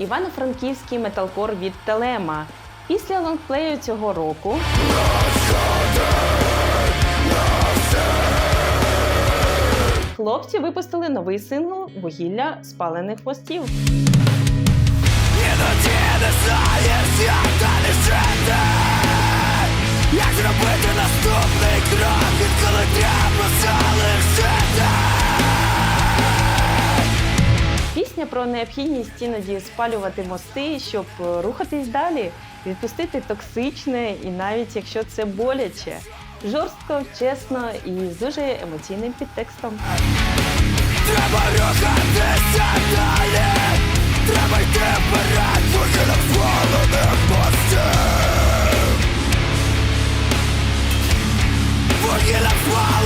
івано-франківський металкор від Телема. Після лонгплею цього року хлопці випустили новий сингл Вугілля спалених хвостів. Як зробити наступний крок, Пісня про необхідність іноді спалювати мости, щоб е, рухатись далі, відпустити токсичне, і навіть якщо це боляче. Жорстко, чесно і з дуже емоційним підтекстом. Треба рухатися далі Треба йти вперед, вугілля спалених мостів Вугілля спалених